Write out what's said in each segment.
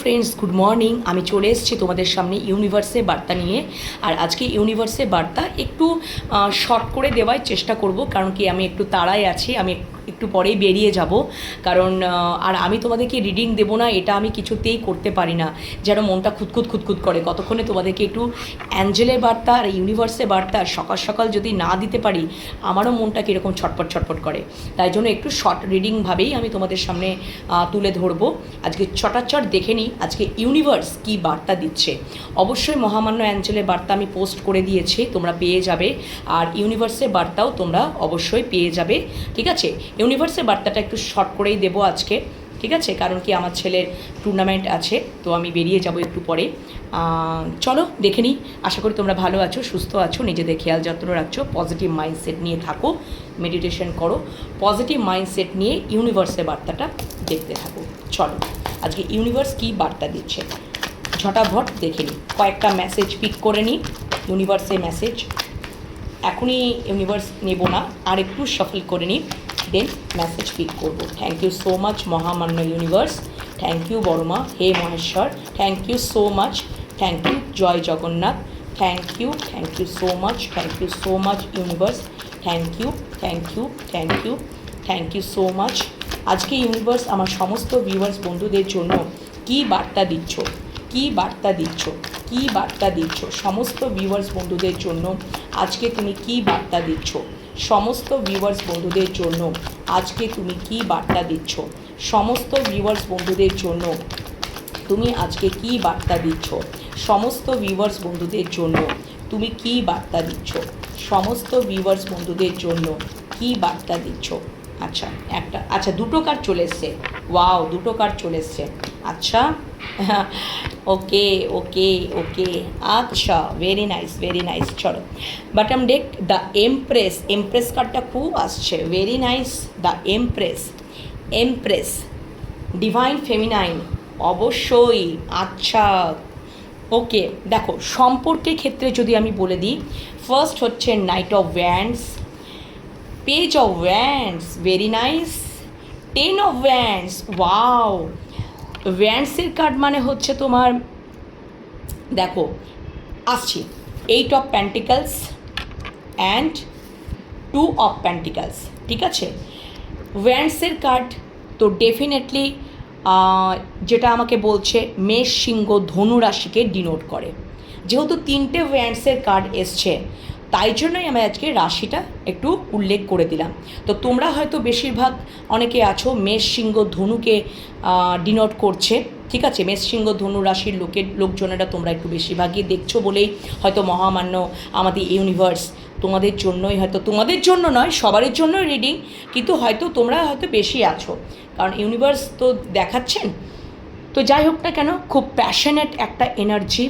Friends good morning আমি চলে এসেছি তোমাদের সামনে ইউনিভার্সে বার্তা নিয়ে। আর আজকে ইউনিভার্সে বার্তা একটু শর্ট করে দেওয়ার চেষ্টা করব। কারণ কি আমি একটু তাড়ায় আছি, আমি একটু পরেই বেরিয়ে যাব। কারণ আর আমি তোমাদেরকে রিডিং দেবো না, এটা আমি কিছুতেই করতে পারি না। যেন মনটা খুঁতখুত খুঁতখুত করে। কতক্ষণে তোমাদেরকে একটু অ্যাঞ্জেলের বার্তা আর ইউনিভার্সের বার্তা সকাল সকাল যদি না দিতে পারি, আমারও মনটা কীরকম ছটপট ছটপট করে। তাই জন্য একটু শর্ট রিডিংভাবেই আমি তোমাদের সামনে তুলে ধরবো। আজকে চটাচট দেখে নিই আজকে ইউনিভার্স কি বার্তা দিচ্ছে? অবশ্যই মহামান্য অ্যাঞ্জেলের বার্তা আমি পোস্ট করে দিয়েছি, তোমরা পেয়ে যাবে। আর ইউনিভার্সের বার্তাও তোমরা অবশ্যই পেয়ে যাবে, ঠিক আছে? ইউনিভার্সের বার্তাটা একটু শর্ট করেই দেবো আজকে, ঠিক আছে? কারণ কি আমার ছেলের টুর্নামেন্ট আছে, তো আমি বেরিয়ে যাব একটু পরে। চলো, দেখে নিই। আশা করি তোমরা ভালো আছো, সুস্থ আছো, নিজেদের খেয়াল যত্ন রাখছো পজিটিভ মাইন্ডসেট নিয়ে থাকো মেডিটেশন করো। পজিটিভ মাইন্ডসেট নিয়ে ইউনিভার্সের বার্তাটা দেখতে থাকো। চলো। আজকে ইউনিভার্স কী বার্তা দিচ্ছে? ঝটাভট দেখে নিই। কয়েকটা মেসেজ পিক করে নিই। ইউনিভার্সের মেসেজ এখনই ইউনিভার্স নেব না, আর একটু সফল করে নিই। দেন মেসেজ পিক করব। থ্যাংক ইউ সো মাচ মহামান্য ইউনিভার্স থ্যাংক ইউ বড়মা। হে Maheshwar. Thank you so much thank you Joy Jagannath. Thank you thank you so much thank you so much universe thank you thank you thank you thank you so much আজকে universe আমার সমস্ত viewers বন্ধুদের জন্য কী বার্তা দিচ্ছ? কী বার্তা দিচ্ছ? কী বার্তা দিচ্ছ? সমস্ত ভিউয়ার্স বন্ধুদের জন্য আজকে তুমি কী বার্তা দিচ্ছ? সমস্ত ভিউয়ার্স বন্ধুদের জন্য আজকে তুমি কী বার্তা দিচ্ছ? সমস্ত ভিউয়ার্স বন্ধুদের জন্য তুমি আজকে কী বার্তা দিচ্ছ? সমস্ত ভিউয়ার্স বন্ধুদের জন্য তুমি কী বার্তা দিচ্ছ? সমস্ত ভিউয়ার্স বন্ধুদের জন্য কী বার্তা দিচ্ছ? আচ্ছা একটা আচ্ছা দুটো কার্ড চলে এসছে? ওয়াও দুটো কার্ড চলে এসছে। আচ্ছা ওকে ওকে ওকে। আচ্ছা ভেরি নাইস ভেরি নাইস চলো। বাটাম ডেক দ্য এমপ্রেস এমপ্রেস কার্ডটা খুব আসছে। Very nice the empress empress divine feminine অবশ্যই। আচ্ছা ওকে, দেখো, সম্পর্কের ক্ষেত্রে যদি আমি বলে দিই ফার্স্ট হচ্ছে knight of wands page of wands very nice ten of wands wow ভ্যান্ডসের card মানে হচ্ছে তোমার, দেখো, আসছি eight of pentacles and two of pentacles ঠিক আছে? ভ্যান্ডসের কার্ড তো ডেফিনেটলি যেটা আমাকে বলছে, মেষ, সিংহ, ধনু রাশিকে ডিনোট করে। যেহেতু তিনটে ভ্যান্ডসের কার্ড এসছে তাই জন্যই আমি আজকে রাশিটা একটু উল্লেখ করে দিলাম। তো তোমরা হয়তো বেশিরভাগ অনেকে আছো, মেষ, সিংহ, ধনুকে ডিনোট করছে, ঠিক আছে? মেষ, সিংহ, ধনু রাশির লোকের লোকজনেরা তোমরা একটু বেশিরভাগই দেখছ বলেই হয়তো মহামান্য আমাদের ইউনিভার্স তোমাদের জন্যই হয়তো, তোমাদের জন্য নয় সবারের জন্য রিডিং কিন্তু হয়তো তোমরা হয়তো বেশি আছো। কারণ ইউনিভার্স তো দেখাচ্ছেন। তো যাই হোক না কেন, খুব প্যাশনেট একটা এনার্জি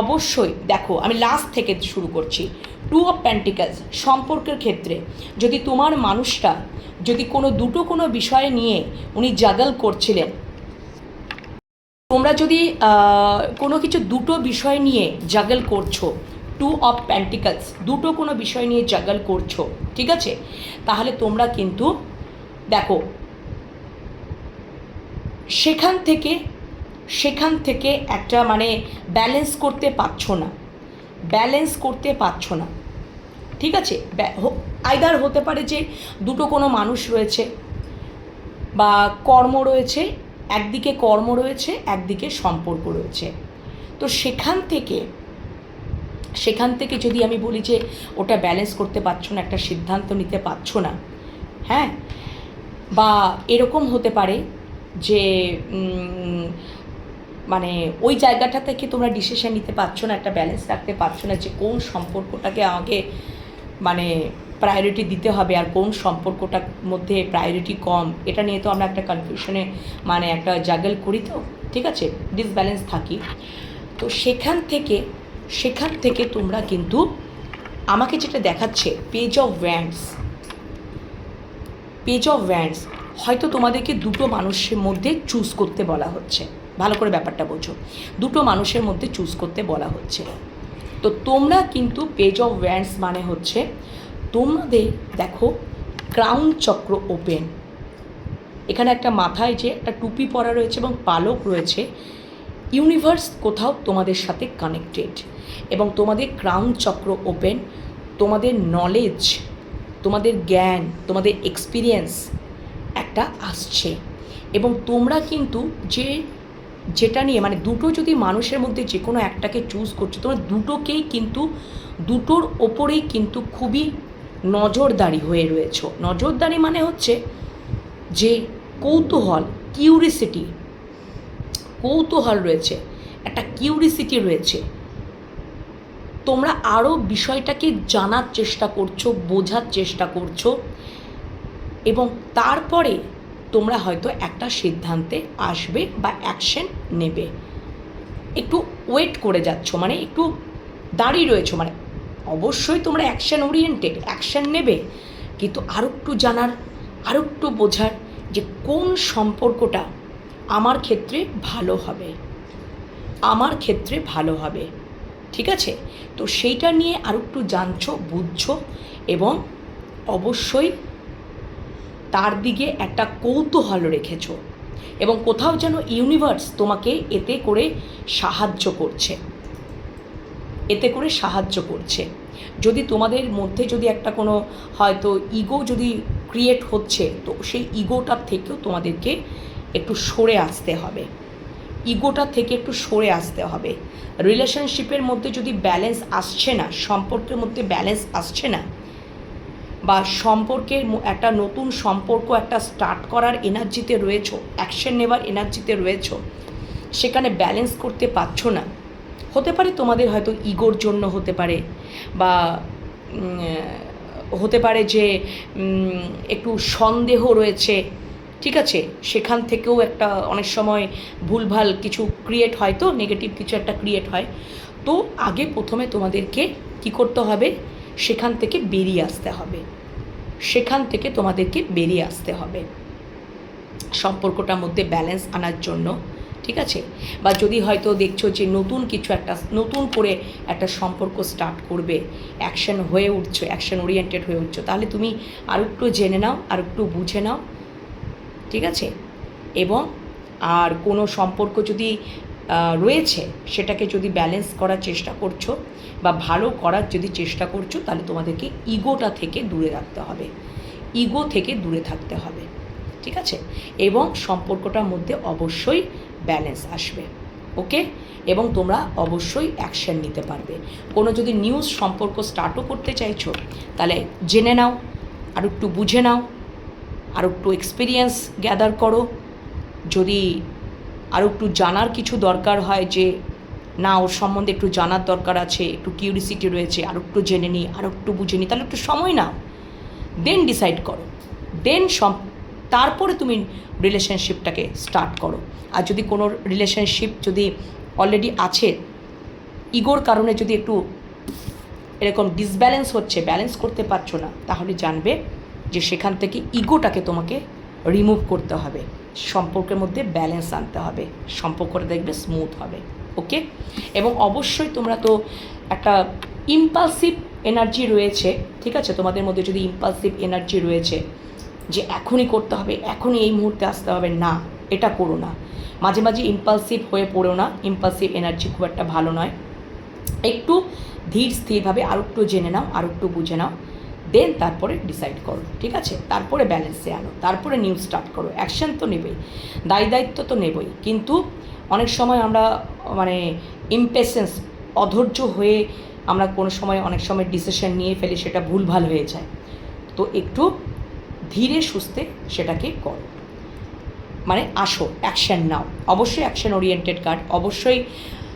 অবশ্যই দেখো, আমি লাস্ট থেকে শুরু করছি। টু অফ প্যান্টিকালস সম্পর্কের ক্ষেত্রে। যদি তোমার মানুষটা যদি কোনো দুটো কোনো বিষয় নিয়ে উনি জাগল করছিলেন, তোমরা যদি কোনো কিছু দুটো বিষয় নিয়ে জাগল করছ টু অফ প্যান্টিকালস দুটো কোনো বিষয় নিয়ে জাগল করছ, ঠিক আছে? তাহলে তোমরা কিন্তু, দেখো, সেখান থেকে সেখান থেকে একটা মানে ব্যালেন্স করতে পারছ না। ব্যালেন্স করতে পারছ না। ঠিক আছে? আইদার হতে পারে যে দুটো কোনো মানুষ রয়েছে বা কর্ম রয়েছে, একদিকে কর্ম রয়েছে, একদিকে সম্পর্ক রয়েছে। তো সেখান থেকে সেখান থেকে যদি আমি বলি যে ওটা ব্যালেন্স করতে পারছ না, একটা সিদ্ধান্ত নিতে পারছ না হ্যাঁ? বা এরকম হতে পারে যে মানে ওই জায়গাটা থেকে তোমরা ডিসিশন নিতে পারছ না, একটা ব্যালেন্স রাখতে পারছ না যে কোন সম্পর্কটাকে আমাকে মানে প্রায়োরিটি দিতে হবে আর কোন সম্পর্কটার মধ্যে প্রায়োরিটি কম, এটা নিয়ে তো আমরা একটা কনফিউশনে মানে একটা জাগল করি তো, ঠিক আছে? ডিসব্যালেন্স থাকি। তো সেখান থেকে সেখান থেকে তোমরা কিন্তু আমাকে যেটা দেখাচ্ছে page of wands page of wands হয়তো তোমাদেরকে দুটো মানুষের মধ্যে চুজ করতে বলা হচ্ছে। ভালো করে ব্যাপারটা বোঝো। দুটো মানুষের মধ্যে চুজ করতে বলা হচ্ছে। তো তোমরা কিন্তু পেজ অফ ভ্যান্ডস মানে হচ্ছে তোমাদের দেখো ক্রাউন চক্র ওপেন এখানে একটা মাথায় যে একটা টুপি পরা রয়েছে এবং পালক রয়েছে। ইউনিভার্স কোথাও তোমাদের সাথে কানেক্টেড এবং তোমাদের ক্রাউন চক্র ওপেন তোমাদের নলেজ তোমাদের জ্ঞান, তোমাদের এক্সপিরিয়েন্স একটা আসছে। এবং তোমরা কিন্তু যে যেটা নিয়ে মানে দুটো যদি মানুষের মধ্যে যে কোনো একটাকে চুজ করছ, তোমরা দুটোকেই কিন্তু, দুটোর ওপরেই কিন্তু খুবই নজরদারি হয়ে রয়েছো। নজরদারি মানে হচ্ছে যে কৌতূহল কিউরিসিটি কৌতূহল রয়েছে, একটা কিউরিসিটি রয়েছে। তোমরা আরও বিষয়টাকে জানার চেষ্টা করছ, বোঝার চেষ্টা করছ এবং তারপরে তোমরা হয়তো একটা সিদ্ধান্তে আসবে বা অ্যাকশন নেবে। একটু ওয়েট করে যাচ্ছ মানে একটু দাঁড়িয়ে রয়েছো মানে অবশ্যই তোমরা অ্যাকশন ওরিয়েন্টেড অ্যাকশন নেবে, কিন্তু আরও একটু জানার আরও একটু বোঝার যে কোন সম্পর্কটা আমার ক্ষেত্রে ভালো হবে। আমার ক্ষেত্রে ভালো হবে। ঠিক আছে? তো সেইটা নিয়ে আরও একটু জানছো, বুঝছ, এবং অবশ্যই তার দিকে একটা কৌতূহল রেখেছো এবং কোথাও যেন ইউনিভার্স তোমাকে এতে করে সাহায্য করছে। এতে করে সাহায্য করছে। যদি তোমাদের মধ্যে যদি একটা কোনো হয়তো ইগো যদি ক্রিয়েট হচ্ছে, তো সেই ইগোটার থেকেও তোমাদেরকে একটু সরে আসতে হবে। ইগোটা থেকে একটু সরে আসতে হবে। রিলেশনশিপের মধ্যে যদি ব্যালেন্স আসছে না, সম্পর্কের মধ্যে ব্যালেন্স আসছে না বা সম্পর্কের একটা নতুন সম্পর্ক, একটা স্টার্ট করার এনার্জিতে রয়েছো অ্যাকশন নেবার এনার্জিতে রয়েছো, সেখানে ব্যালেন্স করতে পারছ না। হতে পারে তোমাদের হয়তো ইগোর জন্য হতে পারে বা হতে পারে যে একটু সন্দেহ রয়েছে, ঠিক আছে? সেখান থেকেও একটা অনেক সময় ভুলভাল কিছু ক্রিয়েট হয় তো নেগেটিভ কিছু একটা ক্রিয়েট হয়। তো আগে প্রথমে তোমাদেরকে কী করতে হবে? সেখান থেকে বেরিয়ে আসতে হবে। সেখান থেকে তোমাদেরকে বেরিয়ে আসতে হবে। সম্পর্কটার মধ্যে ব্যালেন্স আনার জন্য, ঠিক আছে? বা যদি হয়তো দেখছ যে নতুন কিছু একটা, নতুন করে একটা সম্পর্ক স্টার্ট করবে অ্যাকশন হয়ে উঠছো অ্যাকশন ওরিয়েন্টেড হয়ে উঠছো, তাহলে তুমি আর একটু জেনে নাও আর একটু বুঝে নাও, ঠিক আছে? এবং আর কোনো সম্পর্ক যদি রয়েছে, সেটাকে যদি ব্যালেন্স করার চেষ্টা করছ বা ভালো করার যদি চেষ্টা করছ, তাহলে তোমাদেরকে ইগোটা থেকে দূরে রাখতে হবে। ইগো থেকে দূরে থাকতে হবে, ঠিক আছে? এবং সম্পর্কটার মধ্যে অবশ্যই ব্যালেন্স আসবে ওকে এবং তোমরা অবশ্যই অ্যাকশন নিতে পারবে। কোনো যদি নিউজ সম্পর্ক স্টার্টও করতে চাইছো, তাহলে জেনে নাও আর একটু বুঝে নাও আর একটু এক্সপিরিয়েন্স গ্যাদার করো। যদি আরও একটু জানার কিছু দরকার হয় যে, না, ওর সম্বন্ধে একটু জানার দরকার আছে, একটু কিউরিসিটি রয়েছে, আর একটু জেনে নিই আর একটু বুঝে নিই তাহলে একটু সময় নাও। দেন ডিসাইড করো। দেন সম, তারপরে তুমি রিলেশনশিপটাকে স্টার্ট করো। আর যদি কোনো রিলেশনশিপ যদি অলরেডি আছে, ইগোর কারণে যদি একটু এরকম ডিসব্যালেন্স হচ্ছে ব্যালেন্স করতে পারছ না, তাহলে জানবে যে সেখান থেকে ইগোটাকে তোমাকে রিমুভ করতে হবে। সম্পর্কের মধ্যে ব্যালেন্স আনতে হবে। সম্পর্কটা দেখবে স্মুথ হবে ওকে এবং অবশ্যই তোমরা তো একটা ইম্পালসিভ এনার্জি রয়েছে, ঠিক আছে? তোমাদের মধ্যে যদি ইম্পালসিভ এনার্জি রয়েছে, যে এখনই করতে হবে, এখনই এই মুহূর্তে আসতে হবে, না, এটা করো না। মাঝে মাঝে ইম্পালসিভ হয়ে পড়ো না ইম্পালসিভ এনার্জি খুব একটা ভালো নয়। একটু ধীর স্থিরভাবে আরও একটু জেনে নাও আরও একটু বুঝে নাও। দেন তারপরে ডিসাইড করো, ঠিক আছে? তারপরে ব্যালেন্সে আনো, তারপরে নিউজ স্টার্ট করো অ্যাকশন তো নেবেই, দায়ী দায়িত্ব তো নেবই। কিন্তু অনেক সময় আমরা মানে ইম্পেশেন্স অধৈর্য হয়ে আমরা কোনো সময় অনেক সময় ডিসিশন নিয়ে ফেলি, সেটা ভুলভাল হয়ে যায়। তো একটু ধীরে সুস্থে সেটাকে করো। মানে আসো অ্যাকশন নাও। অবশ্যই অ্যাকশন ওরিয়েন্টেড কার্ড অবশ্যই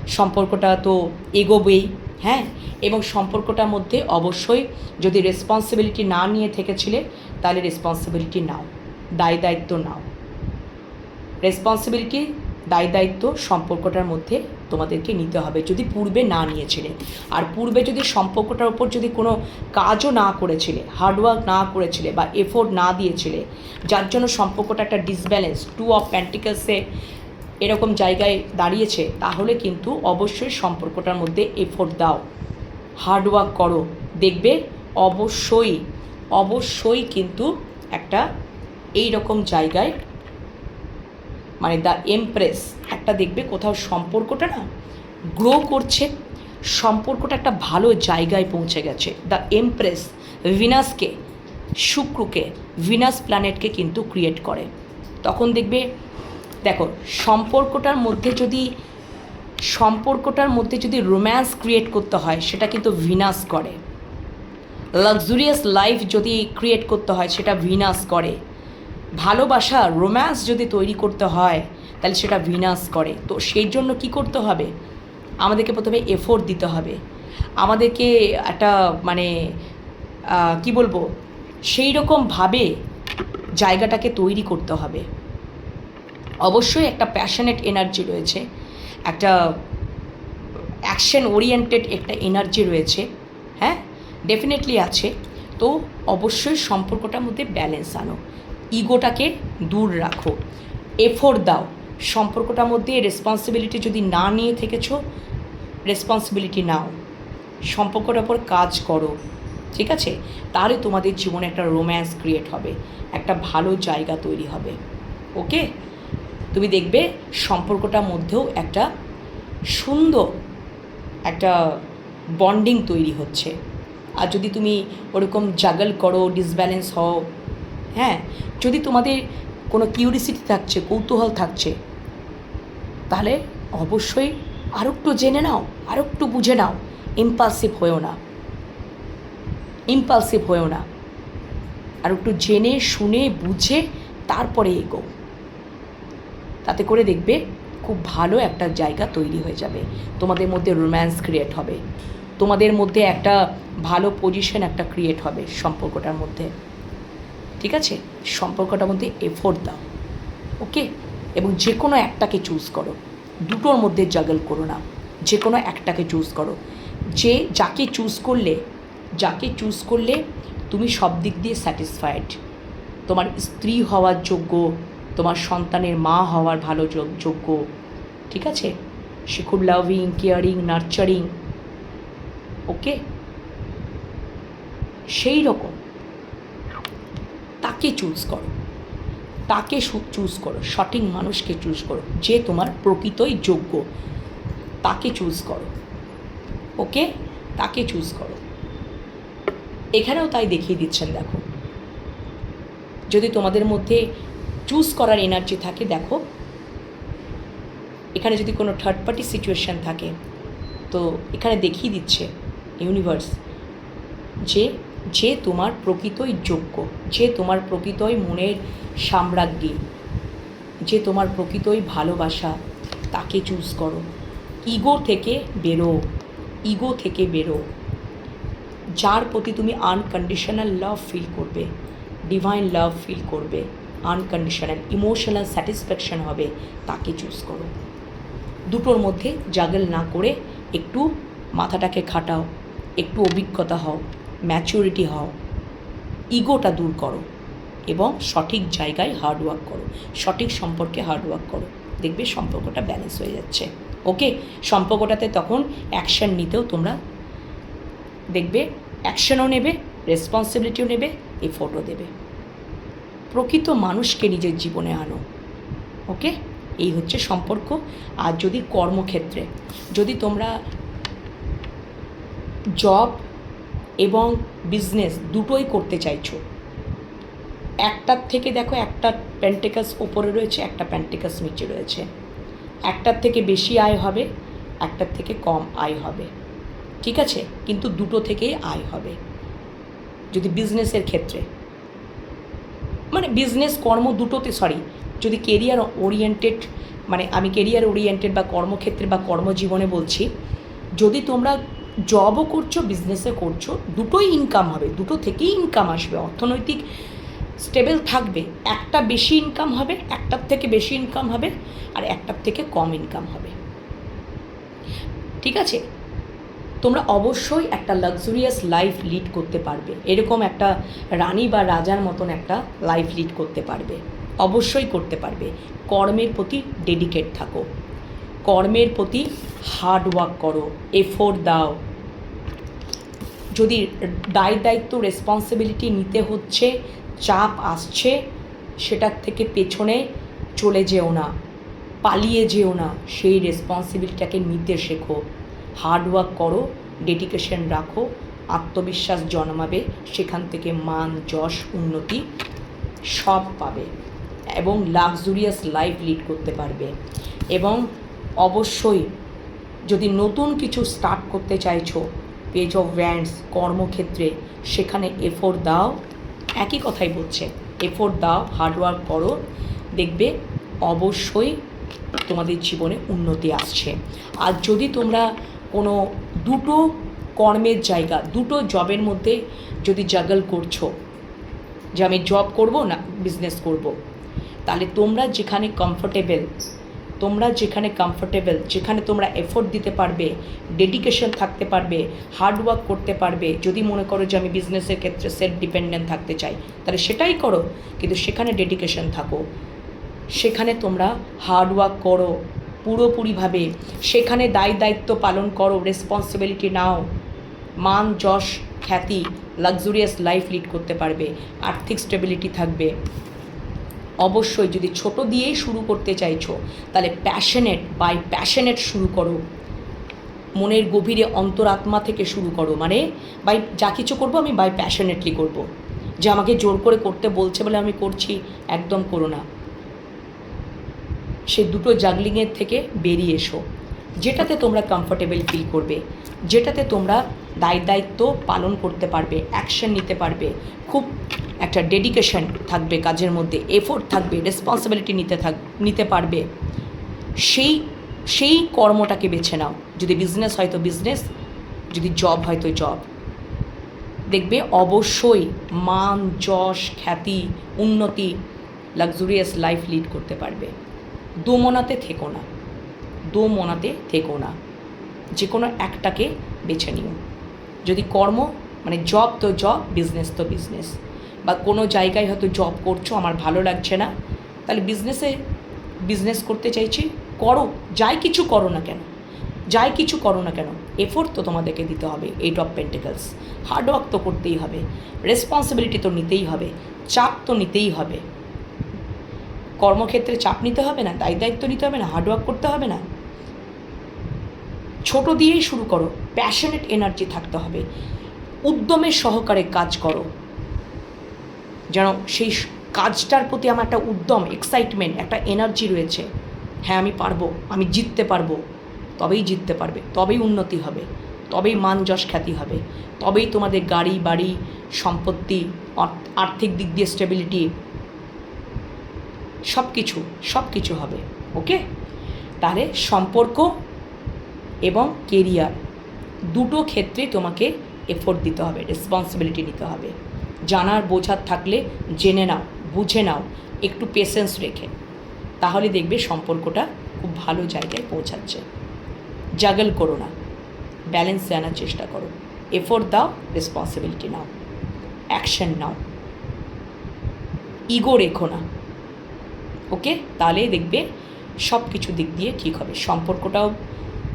সম্পর্কটা তো এগোবেই। হ্যাঁ এবং সম্পর্কটার মধ্যে অবশ্যই যদি রেসপন্সিবিলিটি না নিয়ে থেকেছিলে, তাহলে রেসপন্সিবিলিটি নাও, দায় দায়িত্ব নাও। রেসপন্সিবিলিটি দায় দায়িত্ব সম্পর্কটার মধ্যে তোমাদেরকে নিতে হবে, যদি পূর্বে না নিয়েছিলে। আর পূর্বে যদি সম্পর্কটার উপর যদি কোনো কাজও না করেছিলে হার্ডওয়ার্ক না করেছিলে বা এফোর্ট না দিয়েছিলে, যার জন্য সম্পর্কটা একটা ডিসব্যালেন্স টু অফ প্যান্টিকালসে এরকম জায়গায় দাঁড়িয়েছে, তাহলে কিন্তু অবশ্যই সম্পর্কটার মধ্যে এফোর্ট দাও। হার্ডওয়ার্ক করো। দেখবে অবশ্যই অবশ্যই কিন্তু একটা এই রকম জায়গায় মানে দ্য এমপ্রেস একটা দেখবে কোথাও সম্পর্কটা না গ্রো করছে, সম্পর্কটা একটা ভালো জায়গায় পৌঁছে গেছে। দ্য এমপ্রেস ভিনাসকে শুক্রকে ভিনাস প্ল্যানেটকে কিন্তু ক্রিয়েট করে। তখন দেখবে দেখো, সম্পর্কটার মধ্যে যদি, সম্পর্কটার মধ্যে যদি রোম্যান্স ক্রিয়েট করতে হয়, সেটা কিন্তু ভিনাস করে। লাক্সুরিয়াস লাইফ যদি ক্রিয়েট করতে হয়, সেটা ভিনাস করে। ভালোবাসা রোম্যান্স যদি তৈরি করতে হয়, তাহলে সেটা ভিনাস করে। তো সেই জন্য কি করতে হবে? আমাদেরকে প্রথমে এফোর্ট দিতে হবে। আমাদেরকে একটা মানে কি বলব? সেই রকমভাবে জায়গাটাকে তৈরি করতে হবে। অবশ্যই একটা প্যাশনেট এনার্জি রয়েছে, একটা অ্যাকশন ওরিয়েন্টেড একটা এনার্জি রয়েছে হ্যাঁ? ডেফিনেটলি আছে। তো অবশ্যই সম্পর্কটার মধ্যে ব্যালেন্স আনো। ইগোটাকে দূর রাখো। এফোর্ট দাও। সম্পর্কটার মধ্যে রেসপন্সিবিলিটি যদি না নিয়ে থেকেছো রেসপন্সিবিলিটি নাও। সম্পর্কটার উপর কাজ করো। ঠিক আছে? তাহলে তোমাদের জীবনে একটা রোম্যান্স ক্রিয়েট হবে। একটা ভালো জায়গা তৈরি হবে। ওকে তুমি দেখবে সম্পর্কটার মধ্যেও একটা সুন্দর একটা বন্ডিং তৈরি হচ্ছে। আর যদি তুমি ওরকম জাগল করো ডিসব্যালেন্স হও হ্যাঁ যদি তোমাদের কোনো কিউরিসিটি থাকছে, কৌতূহল থাকছে, তাহলে অবশ্যই আরও একটু জেনে নাও আরও একটু বুঝে নাও ইম্পালসিভ হয়েও না। ইম্পালসিভ হয়েও না। আর একটু জেনে, শুনে, বুঝে, তারপরে এগো তাতে করে দেখবে খুব ভালো একটা জায়গা তৈরি হয়ে যাবে। তোমাদের মধ্যে রোম্যান্স ক্রিয়েট হবে। তোমাদের মধ্যে একটা ভালো পজিশন একটা ক্রিয়েট হবে সম্পর্কটার মধ্যে। ঠিক আছে? সম্পর্কটার মধ্যে এফোর্ট দাও। ওকে এবং যে কোনো একটাকে চুজ করো। দুটোর মধ্যে জাগল করো না। যে কোনো একটাকে চুজ করো। যে যাকে চুজ করলে, যাকে চুজ করলে তুমি সব দিক দিয়ে স্যাটিসফাইড তোমার স্ত্রী হওয়ার যোগ্য তোমার সন্তানের মা হওয়ার ভালো যোগ্য। ঠিক আছে? সে খুব লাভিং কেয়ারিং নার্চারিং ওকে? সেই রকম। তাকে চুজ করো। তাকে চুজ করো। সঠিক মানুষকে চুজ করো। যে তোমার প্রকৃতই যোগ্য। তাকে চুজ করো। ওকে? তাকে চুজ করো। এখানেও তাই দেখিয়ে দিচ্ছেন, দেখো। যদি তোমাদের মধ্যে চুজ করার এনার্জি থাকে, দেখো। এখানে যদি কোনো থার্ড পার্টি সিচুয়েশান থাকে, তো এখানে দেখিয়ে দিচ্ছে ইউনিভার্স যে যে তোমার প্রকৃতই যোগ্য, যে তোমার প্রকৃতই মনের সাম্রাজ্ঞী, যে তোমার প্রকৃতই ভালোবাসা, তাকে চুজ করো। ইগো থেকে বেরো ইগো থেকে বেরো। যার প্রতি তুমি আনকন্ডিশনাল লাভ ফিল করবে ডিভাইন লাভ ফিল করবে। আনকন্ডিশনাল, ইমোশনাল স্যাটিসফ্যাকশন হবে, তাকে চুজ করো। দুটোর মধ্যে জাগল না করে একটু মাথাটাকে খাটাও, একটু অভিজ্ঞতা হও ম্যাচুরিটি হও ইগোটা দূর করো এবং সঠিক জায়গায় হার্ডওয়ার্ক করো, সঠিক সম্পর্কে হার্ডওয়ার্ক করো। দেখবে সম্পর্কটা ব্যালেন্স হয়ে যাচ্ছে। ওকে সম্পর্কটাতে তখন অ্যাকশন নিতেও তোমরা দেখবে অ্যাকশনও নেবে রেসপন্সিবিলিটিও নেবে এফোর্টও দেবে। প্রকৃত মানুষকে নিজের জীবনে আনো। ওকে? এই হচ্ছে সম্পর্ক। আর যদি কর্মক্ষেত্রে, যদি তোমরা জব এবং বিজনেস দুটোই করতে চাইছো, একটার থেকে দেখো একটা প্যান্টেকাস ওপরে রয়েছে, একটা প্যান্টেকাস নিচে রয়েছে। একটার থেকে বেশি আয় হবে, একটার থেকে কম আয় হবে। ঠিক আছে? কিন্তু দুটো থেকেই আয় হবে। যদি বিজনেসের ক্ষেত্রে মানে বিজনেস কর্ম দুটোতে সরি যদি কেরিয়ার ওরিয়েন্টেড মানে আমি কেরিয়ার ওরিয়েন্টেড বা কর্মক্ষেত্রে বা কর্মজীবনে বলছি, যদি তোমরা জবও করছ বিজনেসে করছ, দুটোই ইনকাম হবে, দুটো থেকেই ইনকাম আসবে, অর্থনৈতিক স্টেবল থাকবে, একটা বেশি ইনকাম হবে, একটার থেকে বেশি ইনকাম হবে, আর একটার থেকে কম ইনকাম হবে। ঠিক আছে? তোমরা অবশ্যই একটা লাক্সুরিয়াস লাইফ লিড করতে পারবে। এরকম একটা রানী বা রাজার মতন একটা লাইফ লিড করতে পারবে। অবশ্যই করতে পারবে। কর্মের প্রতি ডেডিকেট থাকো। কর্মের প্রতি হার্ড ওয়ার্ক করো। এফোর্ট দাও। যদি দায় দায়িত্ব রেসপন্সিবিলিটি নিতে হচ্ছে, চাপ আসছে, সেটার থেকে পেছনে চলে যেও না, পালিয়ে যেও না, সেই রেসপন্সিবিলিটিটাকে নিতে শেখো। হার্ডওয়ার্ক করো ডেডিকেশন রাখো, আত্মবিশ্বাস জন্মাবে, সেখান থেকে মান, যশ, উন্নতি সব পাবে এবং লাক্সুরিয়াস লাইফ লিড করতে পারবে এবং অবশ্যই যদি নতুন কিছু স্টার্ট করতে চাইছো পেজ অফ ব্র্যান্ডস কর্মক্ষেত্রে, সেখানে এফোর্ট দাও, একই কথাই বলছে এফোর্ট দাও হার্ডওয়ার্ক করো, দেখবে অবশ্যই তোমাদের জীবনে উন্নতি আসছে। আর যদি তোমরা কোনো দুটো কর্মের জায়গা, দুটো জবের মধ্যে যদি জাগল করছ, যে আমি জব করব না বিজনেস করব। তাহলে তোমরা যেখানে কমফোর্টেবল তোমরা যেখানে কমফোর্টেবল যেখানে তোমরা এফোর্ট দিতে পারবে ডেডিকেশন থাকতে পারবে হার্ডওয়ার্ক করতে পারবে, যদি মনে করো যে আমি বিজনেসের ক্ষেত্রে সেলফ ডিপেন্ডেন্ট থাকতে চাই, তাহলে সেটাই করো, কিন্তু সেখানে ডেডিকেশন থাকো সেখানে তোমরা হার্ডওয়ার্ক করো পুরোপুরিভাবে সেখানে দায় দায়িত্ব পালন করো রেসপন্সিবিলিটি নাও। মান, যশ, খ্যাতি লাক্সুরিয়াস লাইফ লিড করতে পারবে, আর্থিক স্টেবিলিটি থাকবে। অবশ্যই যদি ছোট দিয়েই শুরু করতে চাইছো, তাহলে প্যাশনেট বাই প্যাশনেট শুরু করো। মনের গভীরে অন্তরাত্মা থেকে শুরু করো মানে বাই যা কিছু করব আমি বাই প্যাশনেটলি করব। যে আমাকে জোর করে করতে বলছে বলে আমি করছি, একদম করো না। সে দুটো জাগলিংয়ের থেকে বেরিয়ে এসো, যেটাতে তোমরা কমফোর্টেবল ফিল করবে, যেটাতে তোমরা দায় দায়িত্ব পালন করতে পারবে অ্যাকশন নিতে পারবে, খুব একটা ডেডিকেশন থাকবে কাজের মধ্যে এফোর্ট থাকবে রেসপন্সিবিলিটি নিতে থাক, নিতে পারবে। সেই সেই কর্মটাকে বেছে নাও, যদি বিজনেস হয় তো বিজনেস যদি জব হয় তো জব দেখবে অবশ্যই মান, যশ, খ্যাতি, উন্নতি লাক্সুরিয়াস লাইফ লিড করতে পারবে। দোমনাতে থেকো না। দোমনাতে থেকো না। যে কোনো একটাকে বেছে নিও। যদি কর্ম মানে জব তো জব বিজনেস তো বিজনেস বা কোনো জায়গায় হয়তো জব করছ, আমার ভালো লাগছে না, তাহলে বিজনেসে বিজনেস করতে চাইছি, করো। যাই কিছু করো না কেন, যাই কিছু করো না কেন এফোর্ট তো তোমাদেরকে দিতে হবে এইট অফ পেন্টিকলস হার্ডওয়ার্ক তো করতেই হবে রেসপন্সিবিলিটি তো নিতেই হবে, চাপ তো নিতেই হবে। কর্মক্ষেত্রে চাপ নিতে হবে না, দায় দায়িত্ব নিতে হবে না হার্ডওয়ার্ক করতে হবে না। ছোট দিয়েই শুরু করো প্যাশনেট এনার্জি থাকতে হবে। উদ্যমের সহকারে কাজ করো। যেন সেই কাজটার প্রতি আমার একটা উদ্যম এক্সাইটমেন্ট একটা এনার্জি রয়েছে। হ্যাঁ আমি পারব, আমি জিততে পারব। তবেই জিততে পারবে, তবেই উন্নতি হবে, তবেই মান যশ খ্যাতি হবে, তবেই তোমাদের গাড়ি, বাড়ি, সম্পত্তি আর্থিক দিক দিয়ে স্টেবিলিটি সব কিছু সব কিছু হবে, ওকে? তাহলে সম্পর্ক এবং কেরিয়ার দুটো ক্ষেত্রে তোমাকে এফোর্ট দিতে হবে রেসপন্সিবিলিটি নিতে হবে। জানার, বোঝার থাকলে জেনে নাও, বুঝে নাও, একটু পেশেন্স রেখে। তাহলে দেখবে সম্পর্কটা খুব ভালো জায়গায় পৌঁছাচ্ছে। জাগল করো না ব্যালেন্সে আনার চেষ্টা করো। এফোর্ট দাও রেসপন্সিবিলিটি নাও। অ্যাকশন নাও। ইগো রেখো না। ওকে তাহলেই দেখবে সব কিছু দিক দিয়ে ঠিক হবে। সম্পর্কটাও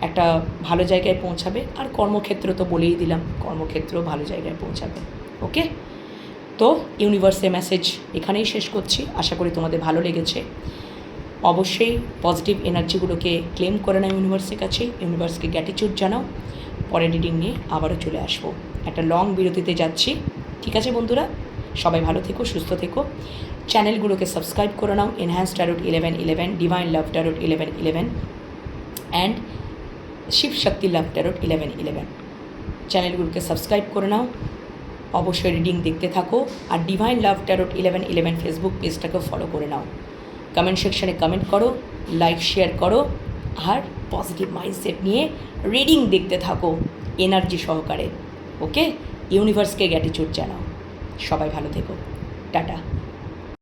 একটা ভালো জায়গায় পৌঁছাবে। আর কর্মক্ষেত্র তো বলেই দিলাম কর্মক্ষেত্রেও ভালো জায়গায় পৌঁছাবে। ওকে? তো ইউনিভার্সের মেসেজ এখানেই শেষ করছি। আশা করি তোমাদের ভালো লেগেছে। অবশ্যই পজিটিভ এনার্জিগুলোকে ক্লেম করে নাও ইউনিভার্সের কাছে ইউনিভার্সকে গ্যাটিচিউড জানাও। পরের রিডিং নিয়ে আবারও চলে আসব। একটা লং বিরতিতে যাচ্ছি। ঠিক আছে বন্ধুরা? সবাই ভালো থেকো, সুস্থ থেকো। চ্যানেলগুলোকে সাবস্ক্রাইব করে নাও enhance tarot eleven eleven divine love tarot eleven eleven and Shiva Shakti love tarot eleven eleven চ্যানেলগুলোকে subscribe করে নাও, অবশ্যই রিডিং দেখতে থাকো, আর divine love tarot eleven eleven Facebook পেজটাকেও follow করে নাও। কমেন্ট সেকশনে কমেন্ট করো লাইক শেয়ার করো, আর পজিটিভ মাইন্ডসেট নিয়ে রিডিং দেখতে থাকো এনার্জি সহকারে ওকে ইউনিভার্সকে গ্যাটিচিউড জানাও। সবাই ভালো থেকো। টাটা।